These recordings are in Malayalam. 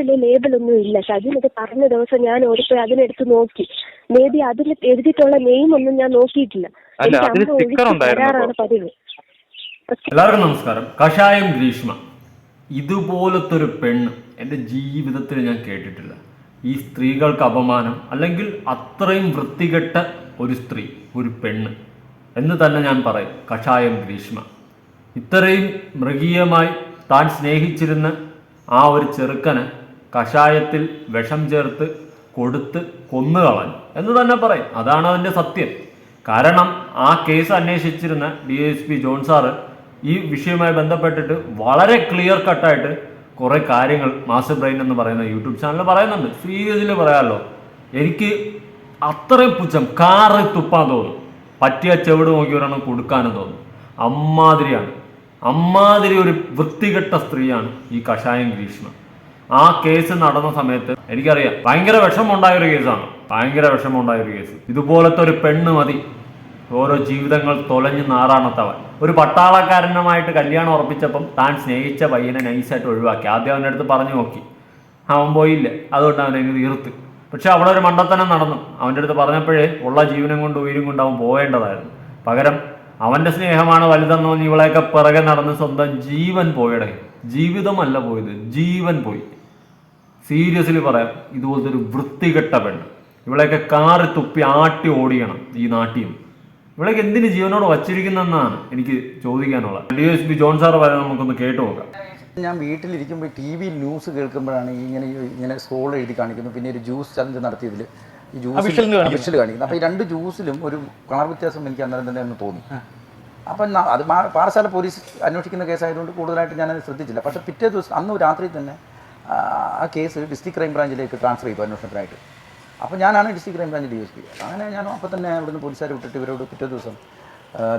കേസിൽ ലേബൽ ഒന്നും ഇല്ല. ഷജിൻ അത് പറഞ്ഞ ദിവസം ഞാൻ ഓടിപ്പോയി അതിനെടുത്ത് നോക്കി. മേ ബി അതിൽ എഴുതിയിട്ടുള്ള നെയിം ഒന്നും ഞാൻ നോക്കിയിട്ടില്ല. അല്ല, എനിക്ക് അതിന് അമ്മ ഒഴിച്ച് തരാറാണ് പതിവ്. എല്ലാവർക്കും നമസ്കാരം. കഷായം ഗ്രീഷ്മ. ഇതുപോലത്തെ ഒരു പെണ്ണ് എന്റെ ജീവിതത്തിൽ ഞാൻ കേട്ടിട്ടില്ല. ഈ സ്ത്രീകൾക്ക് അപമാനം അല്ലെങ്കിൽ അത്രയും വൃത്തികെട്ട ഒരു സ്ത്രീ ഒരു പെണ്ണ് എന്ന് തന്നെ ഞാൻ പറയും. കഷായം ഗ്രീഷ്മ. ഇത്രയും മൃഗീയമായി താൻ സ്നേഹിച്ചിരുന്ന ആ ഒരു ചെറുക്കന് കഷായത്തിൽ വിഷം ചേർത്ത് കൊടുത്ത് കൊന്നുകളഞ്ഞു എന്ന് തന്നെ പറയും. അതാണ് അതിന്റെ സത്യം. കാരണം ആ case അന്വേഷിച്ചിരുന്ന D S P John sir ഈ വിഷയവുമായി ബന്ധപ്പെട്ടിട്ട് വളരെ ക്ലിയർ കട്ടായിട്ട് കുറേ കാര്യങ്ങൾ മാസ് ബ്രെയിൻ എന്ന് പറയുന്ന യൂട്യൂബ് ചാനൽ പറയുന്നുണ്ട്. സീരിയസിൽ പറയാമല്ലോ. എനിക്ക് അത്രയും പുച്ഛം. കാറ് തുപ്പാൻ തോന്നും. പറ്റിയ ചെവിട് നോക്കി ഒരെണ്ണം കൊടുക്കാനും തോന്നും. അമ്മാതിരിയാണ്. അമ്മാതിരി ഒരു വൃത്തികെട്ട സ്ത്രീയാണ് ഈ കഷായം ഗ്രീഷ്മ. ആ കേസ് നടന്ന സമയത്ത് എനിക്കറിയാം. ഭയങ്കര വിഷമമുണ്ടായ ഒരു കേസാണ്. ഭയങ്കര വിഷമമുണ്ടായ ഒരു കേസ്. ഇതുപോലത്തെ ഒരു പെണ്ണ് മതി. ഓരോ ജീവിതങ്ങൾ തൊലഞ്ഞു നാറാണത്തവൻ. ഒരു പട്ടാളക്കാരനുമായിട്ട് കല്യാണം ഉറപ്പിച്ചപ്പം താൻ സ്നേഹിച്ച പയ്യനെ നൈസായിട്ട് ഒഴിവാക്കി. ആദ്യം അവന്റെ അടുത്ത് പറഞ്ഞു നോക്കി. അവൻ പോയില്ല. അതുകൊണ്ട് അവനെ അങ്ങ് തീർത്ത്. പക്ഷെ അവിടെ ഒരു മണ്ടത്തനം നടന്നു. അവന്റെ അടുത്ത് പറഞ്ഞപ്പോഴേ ഉള്ള ജീവനം കൊണ്ട് ഉയരും കൊണ്ട് അവൻ പോവേണ്ടതായിരുന്നു. പകരം അവന്റെ സ്നേഹമാണ് വലുതെന്ന് ഇവളെയൊക്കെ പിറകെ നടന്ന് സ്വന്തം ജീവൻ പോയടേ ജീവിതമല്ല പോയത്. ജീവൻ പോയി. സീരിയസ്ലി പറയാം ഇതുപോലത്തെ ഒരു വൃത്തികെട്ട പെണ്ണ്. ഇവളെയൊക്കെ കാറി തുപ്പി ആട്ടി ഓടിക്കണം ഈ നാട്ടിൽ ഇവളൊക്കെ എന്തിന് ജീവനോട് വച്ചിരിക്കുന്നെന്നാണ് എനിക്ക് ചോദിക്കാനുള്ളത്. D S P John sir പറയുന്നത് നമുക്കൊന്ന് കേട്ടു നോക്കാം. ഞാൻ വീട്ടിലിരിക്കുമ്പോൾ ടി വി ന്യൂസ് കേൾക്കുമ്പോഴാണ് ഇങ്ങനെ ഇങ്ങനെ സ്ക്രോൾ എഴുതി കാണിക്കുന്നത്. പിന്നെ ഒരു ജ്യൂസ് ചലഞ്ച് നടത്തിയതിൽ ഈ ജ്യൂസ് വിഷൽ കാണിക്കുന്നത് അപ്പോൾ ഈ രണ്ട് ജ്യൂസിലും ഒരു കളർ വ്യത്യാസം എനിക്ക് അന്നേരം തന്നെ ഒന്ന് തോന്നി. അപ്പം അത് പാറശാല പോലീസ് അന്വേഷിക്കുന്ന കേസായതുകൊണ്ട് കൂടുതലായിട്ട് ഞാനത് ശ്രദ്ധിച്ചില്ല. പക്ഷേ പിറ്റേ ദിവസം അന്ന് രാത്രി തന്നെ ആ, കേസ് ഡിസ്ട്രിക്ട് ക്രൈം ബ്രാഞ്ചിലേക്ക് ട്രാൻസ്ഫർ ചെയ്തു അന്വേഷണത്തിനായിട്ട്. അപ്പോൾ ഞാനാണ് district crime branch D S P അങ്ങനെ ഞാൻ അപ്പോൾ തന്നെ അവിടുന്ന് പോലീസുകാരെ വിട്ടിട്ട് ഇവരോട് പിറ്റേ ദിവസം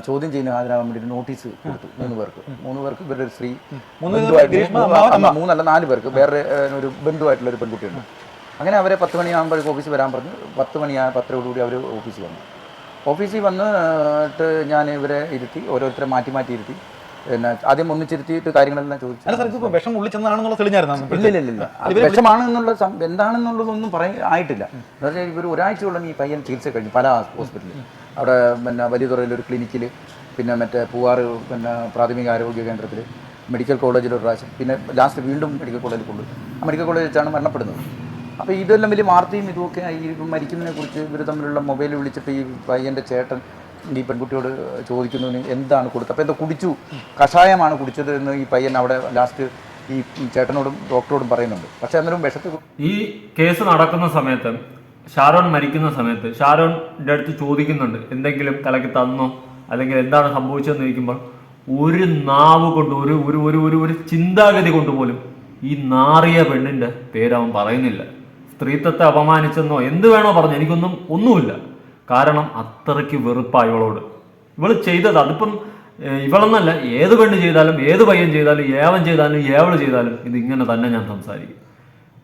ചോദ്യം ചെയ്യുന്ന ഹാജരാകാൻ വേണ്ടി നോട്ടീസ് കൊടുത്തു മൂന്ന് പേർക്ക്. മൂന്ന് പേർക്ക് ഇവരുടെ ഒരു സ്ത്രീ മൂന്നല്ല നാല് പേർക്ക്. വേറെ ഒരു ബന്ധുവായിട്ടുള്ള ഒരു പെൺകുട്ടിയുണ്ട്. അങ്ങനെ അവരെ പത്ത് മണിയാകുമ്പോഴേക്ക് ഓഫീസിൽ വരാൻ പറഞ്ഞു പത്ത് മണിയാ പത്തരയോടുകൂടി അവർ ഓഫീസിൽ വന്നു. ഓഫീസിൽ വന്നിട്ട് ഞാൻ ഇവരെ ഇരുത്തി ഓരോരുത്തരെ മാറ്റി മാറ്റി ഇരുത്തി. പിന്നെ ആദ്യം ഒന്നിച്ചിരുത്തിയിട്ട് കാര്യങ്ങളെല്ലാം ചോദിച്ചു. അല്ല സാർ ഇതിപ്പോ വിഷം ഉള്ളിൽ ചെന്നാണെന്നുള്ള തെളിഞ്ഞായിരുന്നു? ഇല്ല ഇല്ല ഇല്ല വിഷമാണ് എന്നുള്ള സം- എന്താണെന്നുള്ളതൊന്നും പറയായിട്ടില്ല എന്ന് പറഞ്ഞാൽ ഇവർ ഒരാഴ്ചയോളം ഈ പയ്യൻ ചികിത്സ കഴിഞ്ഞു പല ഹോസ്പിറ്റലിൽ. അവിടെ പിന്നെ വലിയതുറയിൽ ഒരു ക്ലിനിക്കിൽ പിന്നെ മറ്റേ പൂവാറ് പിന്നെ പ്രാഥമിക ആരോഗ്യ കേന്ദ്രത്തിൽ മെഡിക്കൽ കോളേജിൽ ഒരു പ്രാവശ്യം പിന്നെ ലാസ്റ്റ് വീണ്ടും മെഡിക്കൽ കോളേജിൽ കൊണ്ടു. ആ മെഡിക്കൽ കോളേജിൽ വെച്ചാണ് മരണപ്പെടുന്നത്. അപ്പോൾ ഇതെല്ലാം വലിയ വാർത്തയും ഇതുമൊക്കെ ഈ മരിക്കുന്നതിനെ കുറിച്ച് ഇവർ തമ്മിലുള്ള മൊബൈൽ വിളിച്ചിട്ട് ഈ പയ്യന്റെ ചേട്ടൻ ഈ പെൺകുട്ടിയോട് ചോദിക്കുന്നതിന് എന്താണ് കൊടുത്തത്? അപ്പോൾ എന്താ കുടിച്ചു. കഷായമാണ് കുടിച്ചത് എന്ന് ഈ പയ്യൻ അവിടെ ലാസ്റ്റ് ഈ ചേട്ടനോടും ഡോക്ടറോടും പറയുന്നുണ്ട്. പക്ഷെ അന്നേരം വിഷത്ത് ഈ കേസ് നടക്കുന്ന സമയത്ത് ഷാരോൺ മരിക്കുന്ന സമയത്ത് ഷാരോണിന്റെ അടുത്ത് ചോദിക്കുന്നുണ്ട് എന്തെങ്കിലും തലയ്ക്ക് തന്നോ? അല്ലെങ്കിൽ എന്താണ് സംഭവിച്ചതെന്ന് ചോദിക്കുമ്പോൾ ഒരു നാവ് കൊണ്ട് ഒരു ഒരു ഒരു ഒരു ഒരു ചിന്താഗതി കൊണ്ട് പോലും ഈ നാറിയ പെണ്ണിന്റെ പേര് അവൻ പറയുന്നില്ല. സ്ത്രീത്വത്തെ അപമാനിച്ചെന്നോ എന്ത് വേണോ പറഞ്ഞു. എനിക്കൊന്നും ഒന്നുമില്ല. കാരണം അത്രയ്ക്ക് വെറുപ്പാണ് ഇവളോട്. ഇവൾ ചെയ്തത് അതിപ്പം ഇവളെന്നല്ല ഏത് പെണ്ണ് ചെയ്താലും ഏത് പയ്യൻ ചെയ്താലും ഏവൻ ചെയ്താലും ഏവൾ ചെയ്താലും ഇത് ഇങ്ങനെ തന്നെ ഞാൻ സംസാരിക്കും.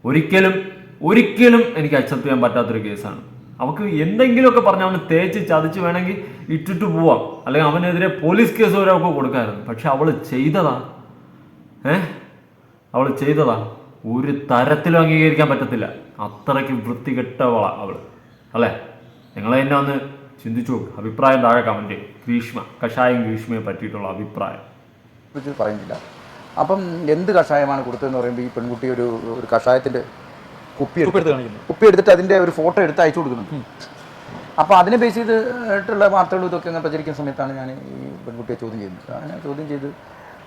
ഒരിക്കലും ഒരിക്കലും എനിക്ക് അക്സെപ്റ്റ് ചെയ്യാൻ പറ്റാത്തൊരു കേസാണ്. അവക്ക് എന്തെങ്കിലുമൊക്കെ പറഞ്ഞ് അവന് തേച്ച് ചതിച്ച് വേണമെങ്കിൽ ഇട്ടിട്ട് പോവാം. അല്ലെങ്കിൽ അവനെതിരെ പോലീസ് കേസ് വരെ അവൾക്ക് കൊടുക്കാമായിരുന്നു. പക്ഷെ അവൾ ചെയ്തതാ. ഏ? അവൾ ചെയ്തതാ. ഒരു തരത്തിലും അംഗീകരിക്കാൻ പറ്റത്തില്ല. അത്രയ്ക്ക് വൃത്തികെട്ടവളാ അവൾ അല്ലേ? നിങ്ങൾ തന്നെ ഒന്ന് ചിന്തിച്ചു. അഭിപ്രായം താഴെ കമന്റ് ഗ്രീഷ്മ കഷായം ഗ്രീഷ്മയെ പറ്റിയിട്ടുള്ള അഭിപ്രായം. പറയുന്നില്ല അപ്പം എന്ത് കഷായമാണ് കൊടുത്തതെന്ന് പറയുമ്പോൾ ഈ പെൺകുട്ടി ഒരു ഒരു കഷായത്തിന്റെ കുപ്പി എടുത്ത് എടുത്ത് കാണിക്കുന്നു. കുപ്പി എടുത്തിട്ട് അതിന്റെ ഒരു ഫോട്ടോ എടുത്ത് അയച്ചു കൊടുക്കുന്നു അപ്പോൾ അതിനെ ബേസ് ചെയ്തിട്ടുള്ള വാർത്തകളും ഇതൊക്കെ അങ്ങനെ പ്രചരിക്കുന്ന സമയത്താണ് ഞാൻ ഈ പെൺകുട്ടിയെ ചോദ്യം ചെയ്യുന്നത്. അങ്ങനെ ചോദ്യം ചെയ്ത്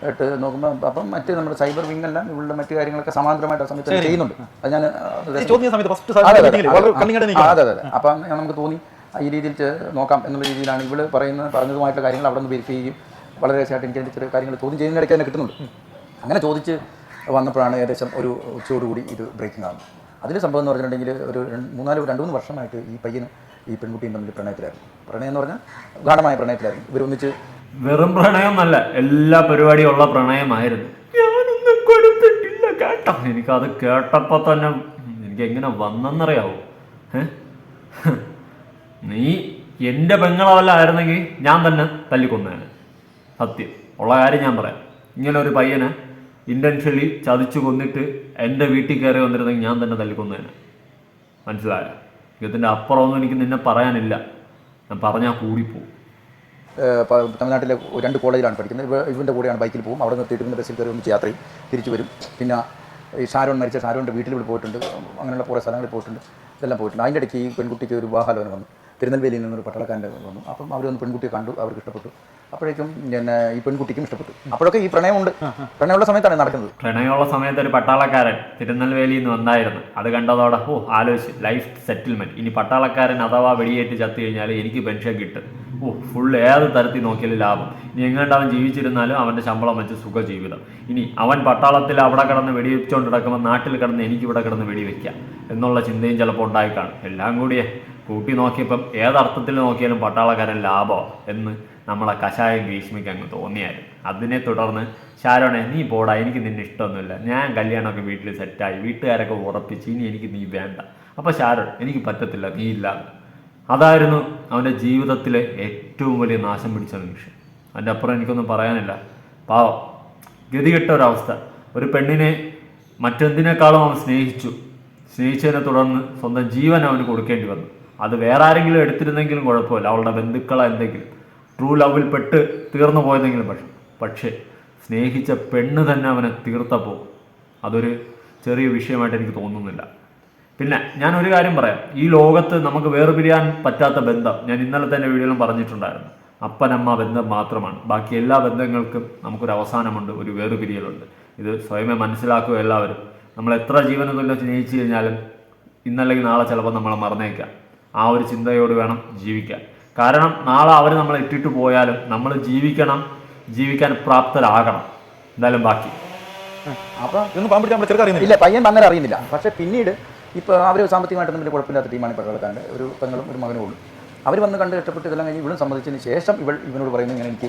ഇട്ട് നോക്കുമ്പോൾ അപ്പം മറ്റ് നമ്മുടെ സൈബർ വിങ് എല്ലാം ഇവളുടെ മറ്റു കാര്യങ്ങളൊക്കെ സമാന്തരമായിട്ട് ആ സമയത്ത് ചെയ്യുന്നുണ്ട്. അത് ഞാൻ അതെ, അതെ, അപ്പം നമുക്ക് തോന്നി ഈ രീതിയിൽ നോക്കാം എന്നുള്ള രീതിയിലാണ് ഇവൾ പറയുന്ന പറഞ്ഞതുമായിട്ടുള്ള കാര്യങ്ങൾ അവിടെ നിന്ന് വെരിഫൈ ചെയ്യും വളരെ രസമായിട്ട് എനിക്ക് അതിന്റെ ചെറിയ കാര്യങ്ങൾ ചോദ്യം ചെയ്യുന്നതിനിടയ്ക്ക് തന്നെ കിട്ടുന്നുണ്ട്. അങ്ങനെ ചോദിച്ച് വന്നപ്പോഴാണ് ഏകദേശം ഒരു ഉച്ചയോടുകൂടി ഇത് ബ്രേക്കിംഗ് ആകുന്നത് അതിൽ സംഭവം എന്ന് പറഞ്ഞിട്ടുണ്ടെങ്കിൽ ഒരു മൂന്നാൽ രണ്ട് മൂന്ന് വർഷമായിട്ട് ഈ പയ്യനും ഈ പെൺകുട്ടിയും തമ്മിൽ പ്രണയത്തിലായിരുന്നു. പ്രണയം എന്ന് പറഞ്ഞാൽ ഗാഠമായ പ്രണയത്തിലായിരുന്നു. ഇവരൊന്നിച്ച് വെറും പ്രണയം എന്നല്ല എല്ലാ പരിപാടിയും ഉള്ള പ്രണയമായിരുന്നു. ഞാനൊന്നും കൊടുത്തിട്ടില്ല കേട്ടോ. എനിക്കത് കേട്ടപ്പോ തന്നെ എനിക്ക് എങ്ങനെ വന്നെന്നറിയാവോ നീ നീ എന്റെ പെങ്ങളവല്ലായിരുന്നെങ്കിൽ ഞാൻ തന്നെ തല്ലിക്കൊന്നേനെ. സത്യം ഉള്ള കാര്യം ഞാൻ പറയാം. ഇങ്ങനെ ഒരു പയ്യനെ ഇന്റൻഷ്യലി ചതിച്ചു കൊന്നിട്ട് എന്റെ വീട്ടിൽ കയറി വന്നിരുന്നെങ്കിൽ ഞാൻ തന്നെ തല്ലിക്കൊന്നേനെ. മനസ്സിലായോ? ഇതിന്റെ അപ്പുറമൊന്നും എനിക്ക് നിന്നെ പറയാനില്ല. ഞാൻ പറഞ്ഞാൽ പ- തമിഴ്നാട്ടിലെ രണ്ട് കോളേജിലാണ് പഠിക്കുന്നത്. ഇവ ഇവന്റെ കൂടെയാണ് ബൈക്കിൽ പോകും. അവിടെ നിർത്തിയിട്ട് പിന്നെ ബസ്സിൽ കയറി ഒന്ന് യാത്രയും തിരിച്ചു വരും. പിന്നെ ഈ ഷാരോൺ മരിച്ച ഷാരോന്റെ വീട്ടിൽ പോയിട്ടുണ്ട്. അങ്ങനെയുള്ള കുറേ സ്ഥലങ്ങളിൽ പോയിട്ടുണ്ട്. ഇതെല്ലാം പോയിട്ടുണ്ട്. അതിന്റെ ഇടയ്ക്ക് ഈ പെൺകുട്ടിക്ക് ഒരു വിവാഹാലോചന വന്നു. തിരുനെൽവേലിയിൽ നിന്നൊരു പട്ടാളക്കാരന്റെ വന്നു. അപ്പം അവർ വന്ന് പെൺകുട്ടിയെ കണ്ടു അവർക്ക് ഇഷ്ടപ്പെട്ടു. അപ്പോഴേക്കും പിന്നെ ഈ പെൺകുട്ടിക്കും ഇഷ്ടപ്പെട്ടു. അപ്പോഴൊക്കെ ഈ പ്രണയമുണ്ട്. പ്രണയമുള്ള സമയത്താണ് നടക്കുന്നത്. പ്രണയമുള്ള സമയത്ത് ഒരു പട്ടാളക്കാരൻ തിരുനെൽവേലിയിൽ നിന്ന് വന്നായിരുന്നു. അത് കണ്ടതോടെ ഓ ആലോചിച്ച് ലൈഫ് സെറ്റിൽമെന്റ് ഇനി പട്ടാളക്കാരൻ അഥവാ വെടിയേറ്റ് ചത്തു കഴിഞ്ഞാൽ എനിക്ക് പെൻഷൻ കിട്ടും. ഓ ഫുൾ ഏത് തരത്തിൽ നോക്കിയാലും ലാഭം. ഇനി എങ്ങാണ്ട് അവൻ ജീവിച്ചിരുന്നാലും അവന്റെ ശമ്പളം വെച്ച് സുഖ ജീവിതം ഇനി അവൻ പട്ടാളത്തിൽ അവിടെ കിടന്ന് വെടിവെച്ചുകൊണ്ട് കിടക്കുമ്പോൾ നാട്ടിൽ കിടന്ന് എനിക്ക് ഇവിടെ കിടന്ന് വെടിവെക്കാം. എന്നുള്ള ചിന്തയും ചിലപ്പോൾ ഉണ്ടായിക്കാണും. എല്ലാം കൂടിയേ കൂട്ടി നോക്കിയപ്പം ഏതർത്ഥത്തിൽ നോക്കിയാലും പട്ടാളക്കാരൻ ലാഭമോ എന്ന് നമ്മളെ കഷായം ഭീഷ്മിക്ക് അങ്ങ് തോന്നിയായിരുന്നു. അതിനെ തുടർന്ന് ഷാരോണെ നീ പോടാ എനിക്ക് നിന്നെ ഇഷ്ടമൊന്നുമില്ല. ഞാൻ കല്യാണമൊക്കെ വീട്ടിൽ സെറ്റായി. വീട്ടുകാരൊക്കെ ഉറപ്പിച്ച് ഇനി എനിക്ക് നീ വേണ്ട. അപ്പോൾ ഷാരോൺ എനിക്ക് പറ്റത്തില്ല നീ ഇല്ല. അതായിരുന്നു അവന്റെ ജീവിതത്തിലെ ഏറ്റവും വലിയ നാശം പിടിച്ച നിമിഷം. അതിന്റെ അപ്പുറം എനിക്കൊന്നും പറയാനില്ല. പാവം. ഗതികെട്ട ഒരവസ്ഥ. ഒരു പെണ്ണിനെ മറ്റെന്തിനേക്കാളും അവൻ സ്നേഹിച്ചു. സ്നേഹിച്ചതിനെ തുടർന്ന് സ്വന്തം ജീവൻ അവന് കൊടുക്കേണ്ടി വന്നു. അത് വേറെ ആരെങ്കിലും എടുത്തിരുന്നെങ്കിലും കുഴപ്പമില്ല. അവളുടെ ബന്ധുക്കളെ എന്തെങ്കിലും. ട്രൂ ലവിൽ പെട്ട് തീർന്നു പോയതെങ്കിലും പക്ഷെ പക്ഷേ സ്നേഹിച്ച പെണ്ണ് തന്നെ അവനെ തീർത്തപ്പോൾ അതൊരു ചെറിയ വിഷയമായിട്ട് എനിക്ക് തോന്നുന്നില്ല. പിന്നെ ഞാൻ ഒരു കാര്യം പറയാം. ഈ ലോകത്ത് നമുക്ക് വേർപിരിയാൻ പറ്റാത്ത ബന്ധം ഞാൻ ഇന്നലെ തന്നെ വീഡിയോയിലും പറഞ്ഞിട്ടുണ്ടായിരുന്നു. അപ്പനമ്മ ബന്ധം മാത്രമാണ്. ബാക്കി എല്ലാ ബന്ധങ്ങൾക്കും നമുക്കൊരു അവസാനമുണ്ട് ഒരു വേർപിരിയലുണ്ട്. ഇത് സ്വയമേ മനസ്സിലാക്കുക എല്ലാവരും. നമ്മൾ എത്ര ജീവനതുല്യം സ്നേഹിച്ചു കഴിഞ്ഞാലും ഇന്നല്ലെങ്കിൽ നാളെ ചിലപ്പോൾ നമ്മളെ മറന്നേക്കാം. ആ ഒരു ചിന്തയോട് വേണം ജീവിക്കാൻ. കാരണം നാളെ അവർ നമ്മളെ ഇട്ടിട്ട് പോയാലും നമ്മൾ ജീവിക്കണം ജീവിക്കാൻ പ്രാപ്തരാകണം. എന്തായാലും ബാക്കി. ഇല്ല പയ്യൻ അങ്ങനെ അറിയുന്നില്ല. പക്ഷേ പിന്നീട് ഇപ്പോൾ അവർ സാമ്പത്തികമായിട്ടൊന്നും വലിയ കുഴപ്പമില്ലാത്ത ടീമാണ് പട്ടാളക്കാരന്റെ ഒരു പെങ്ങളും ഒരു മകനും ഉള്ളൂ. അവർ വന്ന് കണ്ട് ഇഷ്ടപ്പെട്ട് ഇതെല്ലാം കഴിഞ്ഞ് ഇവളും സമ്മതിച്ചതിന് ശേഷം ഇവൾ ഇവനോട് പറയുന്നത് ഇങ്ങനെ എനിക്ക്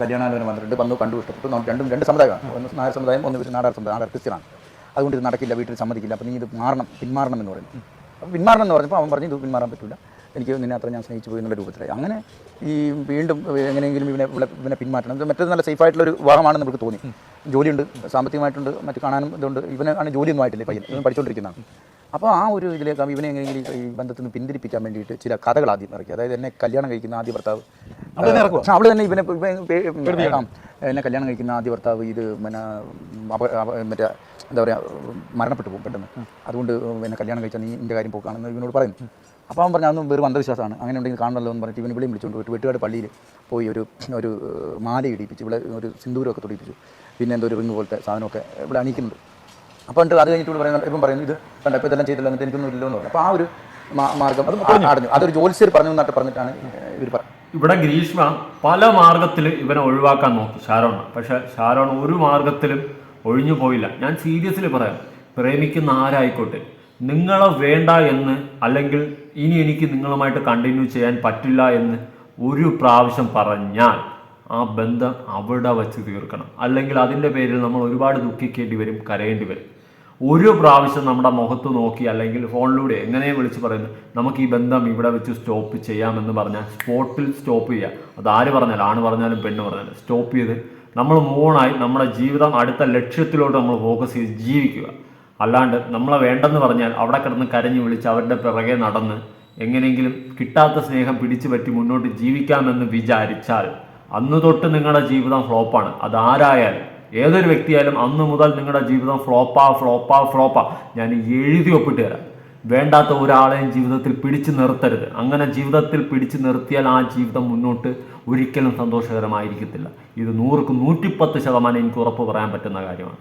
കല്യാണാലോചന വന്നിട്ടുണ്ട്. വന്നു കണ്ടു ഇഷ്ടപ്പെട്ടു. നമുക്ക് രണ്ടും രണ്ട് സമുദായമാണ്. ഒന്ന് നായർ സമുദായം ഒന്ന് നാടാർ സമുദായം. നാടാർ ക്രിസ്ത്യനാണ്. അതുകൊണ്ട് ഇത് നടക്കില്ല വീട്ടിൽ സമ്മതിക്കില്ല. അപ്പോൾ നീ ഇത് മാറണം പിന്മാറണം എന്ന് പറയുന്നു. അപ്പോൾ പിന്മാറണം എന്ന് പറഞ്ഞപ്പോൾ അവൻ പറഞ്ഞു ഇത് പിന്മാറാൻ പറ്റില്ല എനിക്ക് നിന്നെ അത്ര ഞാൻ സ്നേഹിച്ചു പോയി എന്നുള്ള രൂപത്തിലായി. അങ്ങനെ ഈ വീണ്ടും എങ്ങനെയെങ്കിലും ഇവനെ ഇവിടെ ഇവനെ പിന്മാറ്റണം. ഇത് മറ്റേത് നല്ല സേഫായിട്ടുള്ള ഒരു വിവാഹമാണെന്ന് നമുക്ക് തോന്നി. ജോലിയുണ്ട് സാമ്പത്തികമായിട്ടുണ്ട് മറ്റു കാണാനും ഇതുണ്ട്. ഇവനെ ആണ് ജോലിയൊന്നും ആയിട്ടില്ല പയ്യൻ. ഇവൻ പഠിച്ചുകൊണ്ടിരിക്കുന്നതാണ് അപ്പോൾ ആ ഒരു ഇതിലേക്ക് ഇവനെ എങ്ങനെയെങ്കിലും ഈ ബന്ധത്തിൽ നിന്ന് പിന്തിരിപ്പിക്കാൻ വേണ്ടിയിട്ട് ചില കഥകൾ ആദ്യം ഇറക്കി. അതായത് എന്നെ കല്യാണം കഴിക്കുന്ന ആദ്യ ഭർത്താവ് ഇറക്കുവോ? ആ, തന്നെ ഇവനെ എന്നെ കല്യാണം കഴിക്കുന്ന ആദ്യ ഭർത്താവ് ഇത് പിന്നെ മറ്റേ എന്താ പറയുക മരണപ്പെട്ടു പോകും പെട്ടെന്ന്. അതുകൊണ്ട് എന്നെ കല്യാണം കഴിച്ചാൽ നീ എന്റെ കാര്യം പോക്കാണെന്ന് ഇവനോട് പറയുന്നു. അപ്പോൾ അവൻ പറഞ്ഞു അതൊന്നും വെറും അന്ധവിശ്വാസമാണ്. അങ്ങനെ ഉണ്ടെങ്കിൽ കാണണമല്ലോ എന്ന് പറഞ്ഞിട്ട് ഇവൻ വിളിയും വിളിച്ചുകൊണ്ട് പോയിട്ട് വെട്ടുകാട് പള്ളിയിൽ പോയി ഒരു ഒരു മാല ഇടിപ്പിച്ച് ഇവിടെ ഒരു സിന്ദൂരമൊക്കെ തുടിപ്പിച്ചു പിന്നെ എന്തോ ഒരു റിങ് പോലത്തെ സാധനമൊക്കെ ഇവിടെ അണിയിക്കുന്നുണ്ട്. അപ്പോൾ എന്നിട്ട് അത് കഴിഞ്ഞിട്ട് പറയുന്നത് ഇപ്പം പറയുന്നു ഇത് കണ്ട ഇതെല്ലാം ചെയ്തില്ല എന്നിട്ട് എനിക്കൊന്നും ഇല്ലല്ലോ എന്ന് പറഞ്ഞു. അപ്പോൾ ആ ഒരു മാർഗം അത് അടഞ്ഞു. അതൊരു ജോലിസ്യർ പറഞ്ഞു എന്നൊക്കെ പറഞ്ഞിട്ടാണ് ഇവർ പറഞ്ഞത് ഇവിടെ ഗ്രീഷ്മ പല മാർഗത്തിൽ ഇവനെ ഒഴിവാക്കാൻ നോക്കി ഷാരോൺ പക്ഷെ ഷാരോൺ ഒരു മാർഗത്തിലും ഒഴിഞ്ഞു പോയില്ല. ഞാൻ സീരിയസ്ലി പറയാം പ്രേമിക്കുന്ന ആരായിക്കോട്ടെ നിങ്ങളെ വേണ്ട എന്ന് അല്ലെങ്കിൽ ഇനി എനിക്ക് നിങ്ങളുമായിട്ട് കണ്ടിന്യൂ ചെയ്യാൻ പറ്റില്ല എന്ന് ഒരു പ്രാവശ്യം പറഞ്ഞാൽ ആ ബന്ധം അവിടെ വച്ച് തീർക്കണം. അല്ലെങ്കിൽ അതിന്റെ പേരിൽ നമ്മൾ ഒരുപാട് ദുഃഖിക്കേണ്ടി വരും കരയേണ്ടി വരും. ഒരു പ്രാവശ്യം നമ്മുടെ മുഖത്ത് നോക്കി അല്ലെങ്കിൽ ഫോണിലൂടെ എങ്ങനെയും വിളിച്ച് പറയുന്നു നമുക്ക് ഈ ബന്ധം ഇവിടെ വെച്ച് സ്റ്റോപ്പ് ചെയ്യാമെന്ന് പറഞ്ഞാൽ സ്പോട്ടിൽ സ്റ്റോപ്പ് ചെയ്യുക അത് ആര് പറഞ്ഞാലും ആണ് പറഞ്ഞാലും പെണ്ണ് പറഞ്ഞാലും സ്റ്റോപ്പ് ചെയ്ത് നമ്മൾ മൂണായി നമ്മുടെ ജീവിതം അടുത്ത ലക്ഷ്യത്തിലോട്ട് നമ്മൾ ഫോക്കസ് ചെയ്ത് ജീവിക്കുക. അല്ലാണ്ട് നമ്മളെ വേണ്ടെന്ന് പറഞ്ഞാൽ അവിടെ കിടന്ന് കരഞ്ഞു വിളിച്ച് അവരുടെ പിറകെ നടന്ന് എങ്ങനെയെങ്കിലും കിട്ടാത്ത സ്നേഹം പിടിച്ചു പറ്റി മുന്നോട്ട് ജീവിക്കാമെന്ന് വിചാരിച്ചാൽ അന്ന് തൊട്ട് നിങ്ങളുടെ ജീവിതം ഫ്ലോപ്പാണ് അത് ആരായാലും ഏതൊരു വ്യക്തിയായാലും അന്ന് മുതൽ നിങ്ങളുടെ ജീവിതം ഫ്ലോപ്പാ ഫ്ലോപ്പാ ഫ്ലോപ്പാ. ഞാൻ എഴുതി ഒപ്പിട്ട് തരാം. വേണ്ടാത്ത ഒരാളെയും ജീവിതത്തിൽ പിടിച്ചു നിർത്തരുത്. അങ്ങനെ ജീവിതത്തിൽ പിടിച്ചു നിർത്തിയാൽ ആ ജീവിതം മുന്നോട്ട് ഒരിക്കലും സന്തോഷകരമായിരിക്കത്തില്ല. ഇത് നൂറുക്ക് നൂറ്റിപ്പത്ത് ശതമാനം എനിക്ക് ഉറപ്പ് പറയാൻ പറ്റുന്ന കാര്യമാണ്.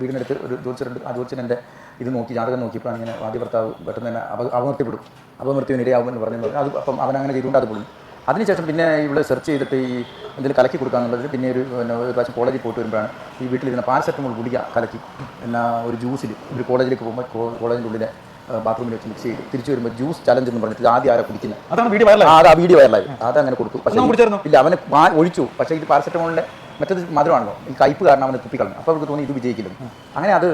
വീടിനടുത്ത് ഒരു ജ്യോത്സ്യരുണ്ട് ആ ജ്യോത്സ്യൻ എന്റെ ഇത് നോക്കി ജാതകം നോക്കിയപ്പോൾ അങ്ങനെ ആദ്യ ഭർത്താവ് പെട്ടെന്ന് തന്നെ അപ അപമൃത്യപ്പെടും അപമൃത്യുവിന് ഇരയാവുമെന്ന് പറഞ്ഞു അത് അപ്പം അവൻ അങ്ങനെ ചെയ്തുകൊണ്ട് അത് പൊളിഞ്ഞു അതിനുശേഷം പിന്നെ ഇവിടെ സെർച്ച് ചെയ്തിട്ട് ഈ എന്തെങ്കിലും കലക്കി കൊടുക്കാന്നുള്ളത് പിന്നെ ഒരു പിന്നെ ഒരു പ്രാവശ്യം കോളേജിൽ പോയിട്ട് വരുമ്പോഴാണ് ഈ വീട്ടിലിരുന്ന പാരസെറ്റമോൾ ഗുളിക കലക്കി. എന്നാ ഒരു ജ്യൂസിൽ ഒരു കോളേജിലേക്ക് പോകുമ്പോൾ കോളേജിന്റെ ഉള്ളിലെ ബാത്റൂമിൽ വെച്ച് മിക്സ് ചെയ്ത് തിരിച്ചു വരുമ്പോൾ ജ്യൂസ് ചലഞ്ച് എന്ന് പറഞ്ഞിട്ട് ആദ്യം ആരാ കുടിക്കുന്നത് അതാണ് വീഡിയോ വൈറലായി ആ അത് വീഡിയോ വൈറലായി അതങ്ങനെ കൊടുത്തു. പക്ഷേ? ഇല്ല അവന് പാ- ഒഴിച്ചു. പക്ഷേ ഇത് പാരസെറ്റമോളിന്റെ മറ്റത് മധുരമാണല്ലോ. ഈ കയ്പ് കാരണം അവനെ തുപ്പിക്കളഞ്ഞു. അപ്പോൾ അവർക്ക് തോന്നി ഇത് വിജയിക്കില്ലെന്ന്. അങ്ങനെ അത്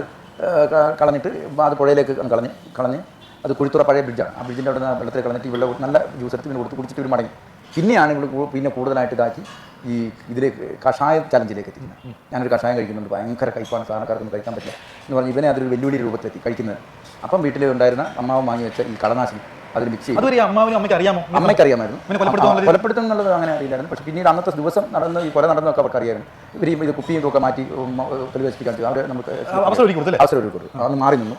കളഞ്ഞിട്ട് അത് പുഴയിലേക്ക് കളഞ്ഞ് കളഞ്ഞ് അത് കുഴിത്തുറ പഴയ ബ്രിഡ്ജാണ് ആ ബ്രിഡ്ജിന്റെ അവിടെ നിന്ന് വെള്ളത്തിൽ കളഞ്ഞിട്ട് ഇവിടെ നല്ല ജ്യൂസ് എടുത്ത് പിന്നെ കൊടുത്ത് കുടിച്ചിട്ട് ഒരു മടങ്ങി. പിന്നെയാണ് ഇവിടെ പിന്നെ കൂടുതലായിട്ട് ഇതാക്കി ഈ ഇതിലേക്ക് കഷായ ചലഞ്ചിലേക്ക് എത്തിക്കുന്നത്. ഞാനൊരു കഷായം കഴിക്കുന്നുണ്ട്. ഭയങ്കര കയ്പാണ്. സാധാരണക്കാർക്കൊന്നും കഴിക്കാൻ പറ്റില്ല എന്ന് പറഞ്ഞ് ഇവനെ അതൊരു വെല്ലുവിളി രൂപത്തിലെത്തി കഴിക്കുന്നത്. അപ്പം വീട്ടിൽ ഉണ്ടായിരുന്ന അമ്മാവ് വാങ്ങി വെച്ച ഈ കളനാശിനി അതിൽ മിക്സ് ചെയ്തു. അതുവരെ ഈ അമ്മാവിനും അമ്മയ്ക്ക് അറിയാമോ? അമ്മയ്ക്ക് അറിയാമായിരുന്നു. കൊലപ്പെടുത്തും എന്നുള്ളത് അങ്ങനെ അറിയില്ലായിരുന്നു. പക്ഷേ പിന്നീട് അന്നത്തെ ദിവസം നടന്ന് ഈ കൊല നടന്നൊക്കെ അവർക്ക് അറിയാമായിരുന്നു. ഇവർ ഈ ഇത് കുപ്പിയും ഇതൊക്കെ മാറ്റി പരിവേശിപ്പിക്കാൻ അവരെ നമുക്ക് അവസരം ഒരുക്കി കൊടുത്തല്ലേ അവസരം ഒരുക്കി കൊടുത്തു. അന്ന് മാറി നിന്നു.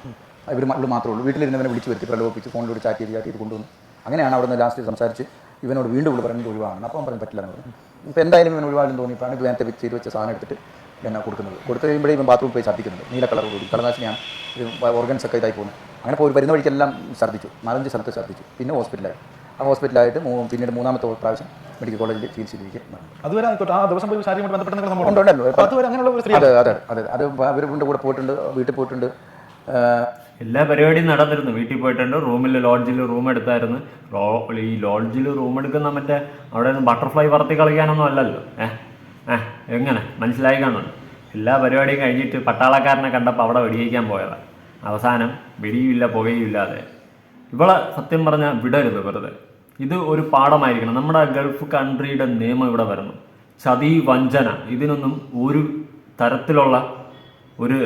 ഇവർ മാത്രമേ ഉള്ളൂ. വീട്ടിലിരുന്നവനെ വിളിച്ച് വരുത്തി. പ്രലോഭിപ്പിച്ച് ഫോണിലൂടെ ചാറ്റ് ചെയ്ത് ചാറ്റ് ചെയ്ത് കൊണ്ടുവന്നു. അങ്ങനെയാണ് അവിടെ നിന്ന് ലാസ്റ്റ് സംസാരിച്ച് ഇവനോട് വീണ്ടും ഇവിടെ പറയുന്നത് ഒഴിവാണെന്ന് അപ്പം പറയാൻ പറഞ്ഞു പറ്റില്ല എന്ന് പറഞ്ഞു. ഇപ്പോൾ എന്തായാലും ഇവൻ ഒഴിവാണെന്ന് തോന്നിയപ്പോഴാണ് ഇത് നേരത്തെ വെച്ച് ചെയ്ത് വെച്ച സാധനം എടുത്തിട്ട് എന്നാ കൊടുക്കുന്നത്. കൊടുത്തു കഴിയുമ്പോഴേ ഇവൻ ബാത്റൂമിൽ പോയി ഛർദ്ദിക്കുന്നുണ്ട്. നീല കളർ കൂടി. കളനാശിനിയാണ്. ഓർഗൻസ് ഒക്കെ ഇതായി പോകുന്നത്. അങ്ങനെ പോയി വരുന്ന വഴിക്കെല്ലാം ഛർദ്ദിച്ചു. നാലഞ്ച് സ്ഥലത്ത് ഛർദ്ദിച്ചു. പിന്നെ ഹോസ്പിറ്റലായി ആ ഹോസ്പിറ്റലായിട്ട് പിന്നീട് മൂന്നാമത്തെ പ്രാവശ്യം മെഡിക്കൽ കോളേജിൽ ചികിത്സയിലേക്ക് അതുവരെ ആ ദിവസം പോയി ശാരീരമായിട്ട് ബന്ധപ്പെട്ട ഉണ്ടല്ലോ. അതെ അതെ അതെ. അത് അവരുടെ കൂടെ പോയിട്ടുണ്ട്. വീട്ടിൽ പോയിട്ടുണ്ട്. എല്ലാ പരിപാടിയും നടന്നിരുന്നു. വീട്ടിൽ പോയിട്ടുണ്ട്. റൂമിൽ ലോഡ്ജിൽ റൂം എടുത്തായിരുന്നു. ഈ ലോഡ്ജിൽ റൂം എടുക്കുന്ന മറ്റേ അവിടെ നിന്ന് ബട്ടർഫ്ലൈ പറത്തി കളിക്കാനൊന്നും അല്ലല്ലോ. ഏഹ് എങ്ങനെ? മനസ്സിലായി കാണുന്നു എല്ലാ പരിപാടിയും കഴിഞ്ഞിട്ട് പട്ടാളക്കാരനെ കണ്ടപ്പോൾ അവിടെ വെടിയിക്കാൻ പോയതാണ് അവസാനം വെടിയുമില്ല പുകയുമില്ലാതെ ഇവളെ സത്യം പറഞ്ഞാൽ വിടരുത് വെറുതെ. ഇത് ഒരു പാഠമായിരിക്കണം. നമ്മുടെ ഗൾഫ് കൺട്രിയുടെ നിയമം ഇവിടെ വരുന്നു. ചതി വഞ്ചന ഇതിനൊന്നും ഒരു തരത്തിലുള്ള ഒരു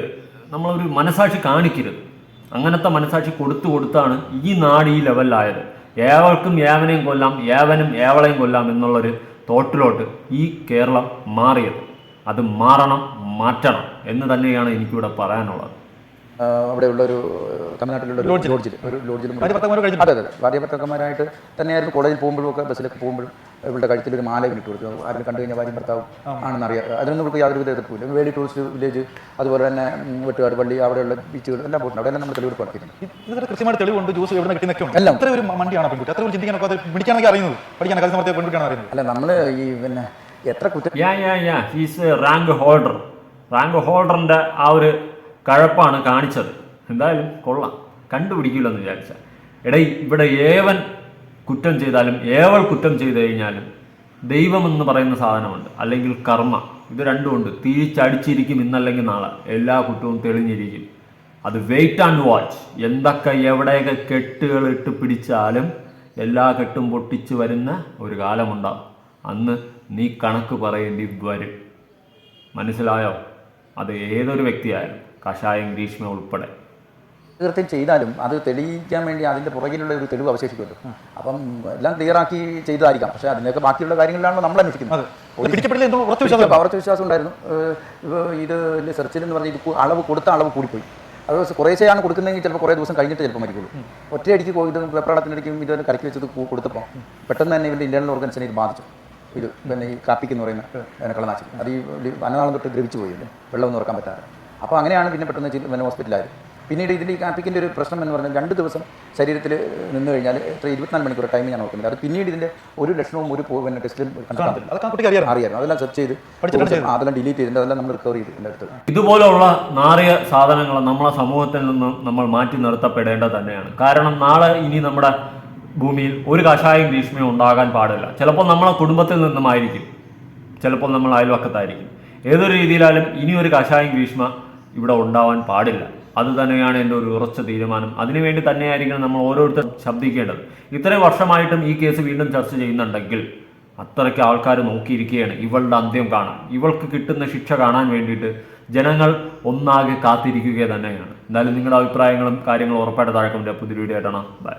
നമ്മളൊരു മനസാക്ഷി കാണിക്കരുത്. അങ്ങനത്തെ മനസാക്ഷി കൊടുത്തു കൊടുത്താണ് ഈ നാട് ഈ ലെവലിലായത് ഏവർക്കും ഏവനെയും കൊല്ലാം ഏവനും ഏവളെയും കൊല്ലാം എന്നുള്ളൊരു തോട്ടിലോട്ട് ഈ കേരളം മാറിയത്. അത് മാറണം മാറ്റണം എന്ന് തന്നെയാണ് എനിക്കിവിടെ പറയാനുള്ളത്. അവിടെയുള്ള ഒരു തമിഴ്നാട്ടിലുള്ള ഒരു ലോഡ്ജിൽ ഒരു ലോഡ്ജിൽ അതെ അതെ. ഭാര്യ ഭർത്താക്കന്മാരായിട്ട് തന്നെയായിരുന്നു കോളേജിൽ പോകുമ്പോഴും ഒക്കെ ബസ്സിലൊക്കെ പോകുമ്പോഴും ഇവരുടെ കഴുത്തിൽ ഒരു മാല ഇട്ട് കൊടുത്തു. ആരും കണ്ടു കഴിഞ്ഞാൽ ഭാര്യയും ഭർത്താവും ആണെന്ന് അറിയാം അതിനൊന്നും ഇവർക്ക് യാതൊരു എതിർപ്പില്ല വേലി ടൂറിസ്റ്റ് വില്ലേജ് അതുപോലെ തന്നെ വെട്ടുകാട് പള്ളി അവിടെയുള്ള ബീച്ചുകൾ എല്ലാം പോയിട്ടുണ്ട്. അവിടെയെല്ലാം നമ്മൾ തെളിവ് പഠിക്കുന്നു ഇതിന്റെ കൃത്യമായിട്ട് തെളിവുണ്ട്. ജ്യൂസ് എവിടെ കിട്ടുന്നൊക്കെ എല്ലാം. അത്ര ഒരു മണ്ടിയാണ് പെൺകുട്ടി. അത്ര ഒരു ചിന്തിക്കാനൊക്കെ പിടിക്കാനൊക്കെ അറിയുന്നത്. പഠിക്കാനൊക്കെ കൊണ്ടു പെൺകുട്ടിയാണ് അറിയുന്നത്. അല്ല നമ്മൾ ഈ പിന്നെ എത്ര കുറ്റം ya ya ya he's rank holder rank ഹോൾഡറിന്റെ ആ ഒരു കഴപ്പാണ് കാണിച്ചത്. എന്തായാലും കൊള്ളാം. കണ്ടുപിടിക്കില്ലെന്ന് വിചാരിച്ച. എടൈ ഇവിടെ ഏവൻ കുറ്റം ചെയ്താലും ഏവൾ കുറ്റം ചെയ്തു കഴിഞ്ഞാലും ദൈവമെന്ന് പറയുന്ന സാധനമുണ്ട്. അല്ലെങ്കിൽ കർമ്മ. ഇത് രണ്ടുമുണ്ട്. തിരിച്ചടിച്ചിരിക്കും ഇന്നല്ലെങ്കിൽ നാളെ. എല്ലാ കുറ്റവും തെളിഞ്ഞിരിക്കും. അത് വെയിറ്റ് ആൻഡ് വാച്ച് എന്തൊക്കെ എവിടെയൊക്കെ കെട്ടുകൾ ഇട്ട് പിടിച്ചാലും എല്ലാ കെട്ടും പൊട്ടിച്ചു വരുന്ന ഒരു കാലമുണ്ടാവും. അന്ന് നീ കണക്ക് പറയേണ്ടി വരും. മനസ്സിലായോ? അത് ഏതൊരു വ്യക്തിയായാലും. കഷായം ഗ്രീഷ്മ ഉൾപ്പെടെ. കൃത്യം ചെയ്താലും അത് തെളിയിക്കാൻ വേണ്ടി അതിന്റെ പുറകിലുള്ള ഒരു തെളിവ് അവശേഷിക്കുമല്ലോ. അപ്പം എല്ലാം ക്ലിയറാക്കി ചെയ്തതായിരിക്കാം. പക്ഷേ അതിനൊക്കെ ബാക്കിയുള്ള കാര്യങ്ങളിലാണ് നമ്മൾ അന്വേഷിക്കുന്നത്. ഉറച്ച വിശ്വാസം അവർക്ക് വിശ്വാസം ഉണ്ടായിരുന്നു. ഇത് സെർച്ചിൽ എന്ന് പറഞ്ഞാൽ ഇത് അളവ് കൊടുത്ത അളവ് കൂടിപ്പോയി. അത് കുറേശ്ശെയാണ് കൊടുക്കുന്നതെങ്കിൽ ചിലപ്പോൾ കുറേ ദിവസം കഴിഞ്ഞിട്ട് ചിലപ്പോൾ മരിക്കുള്ളൂ. ഒറ്റയടിക്ക് പോയിട്ട് വെപ്രാളത്തിനടിക്കും ഇത് കറക്കി വെച്ചത് കൊടുത്തപ്പോൾ പെട്ടെന്ന് തന്നെ ഇവരുടെ ഇന്റേണൽ ഓർഗൻസിനെ ഇത് ബാധിച്ചു. ഇത് പിന്നെ ഈ കാപ്പിക്ക് എന്ന് പറയുന്ന കളനാശം അത് ഈ അന്നനാളം തൊട്ട് ദ്രവിച്ചു പോയില്ലേ വെള്ളമൊന്നും ഉറക്കാൻ പറ്റാതെ. അപ്പോൾ അങ്ങനെയാണ് പിന്നെ പെട്ടെന്ന് പിന്നെ ഹോസ്പിറ്റലായത് പിന്നീട് ഇതിൽ ഈ കാപ്പിക്കിന്റെ ഒരു പ്രശ്നം എന്ന് പറഞ്ഞാൽ രണ്ട് ദിവസം ശരീരത്തിൽ നിന്ന് കഴിഞ്ഞാൽ എത്ര ഇരുപത്തിനാല് മണിക്കൂർ ടൈം ഞാൻ നോക്കുന്നത് അത് പിന്നീട് ഇതിന്റെ ഒരു ലക്ഷണവും ഒരു പിന്നെ ടെസ്റ്റിലും അറിയാം. അതെല്ലാം സെർച്ച് ചെയ്ത് അതെല്ലാം ഡിലീറ്റ് ചെയ്തിട്ട് അതെല്ലാം നമ്മൾ റിക്കവർ ചെയ്തിട്ടുണ്ട് അടുത്ത്. ഇതുപോലുള്ള നാറിയ സാധനങ്ങൾ നമ്മളെ സമൂഹത്തിൽ നിന്നും നമ്മൾ മാറ്റി നിർത്തപ്പെടേണ്ടത് തന്നെയാണ്. കാരണം നാളെ ഇനി നമ്മുടെ ഭൂമിയിൽ ഒരു കഷായം ഗ്രീഷ്മയും ഉണ്ടാകാൻ പാടില്ല. ചിലപ്പോൾ നമ്മളെ കുടുംബത്തിൽ നിന്നുമായിരിക്കും. ചിലപ്പോൾ നമ്മൾ അയൽവക്കത്തായിരിക്കും. ഏതൊരു രീതിയിലായാലും ഇനി ഒരു കഷായം ഗ്രീഷ്മ ഇവിടെ ഉണ്ടാവാൻ പാടില്ല. അത് തന്നെയാണ് എന്റെ ഒരു ഉറച്ച തീരുമാനം. അതിനുവേണ്ടി തന്നെയായിരിക്കണം നമ്മൾ ഓരോരുത്തർ ശബ്ദിക്കേണ്ടത്. ഇത്രയും വർഷമായിട്ടും ഈ കേസ് വീണ്ടും ചർച്ച ചെയ്യുന്നുണ്ടെങ്കിൽ അത്രയ്ക്ക് ആൾക്കാർ നോക്കിയിരിക്കുകയാണ്. ഇവളുടെ അന്ത്യം കാണാൻ. ഇവൾക്ക് കിട്ടുന്ന ശിക്ഷ കാണാൻ വേണ്ടിയിട്ട് ജനങ്ങൾ ഒന്നാകെ കാത്തിരിക്കുക തന്നെയാണ് എന്തായാലും നിങ്ങളുടെ അഭിപ്രായങ്ങളും കാര്യങ്ങളും ഉറപ്പായിട്ട് താഴെ പുതിയ വീഡിയോ ആയിട്ടാണ് ബൈ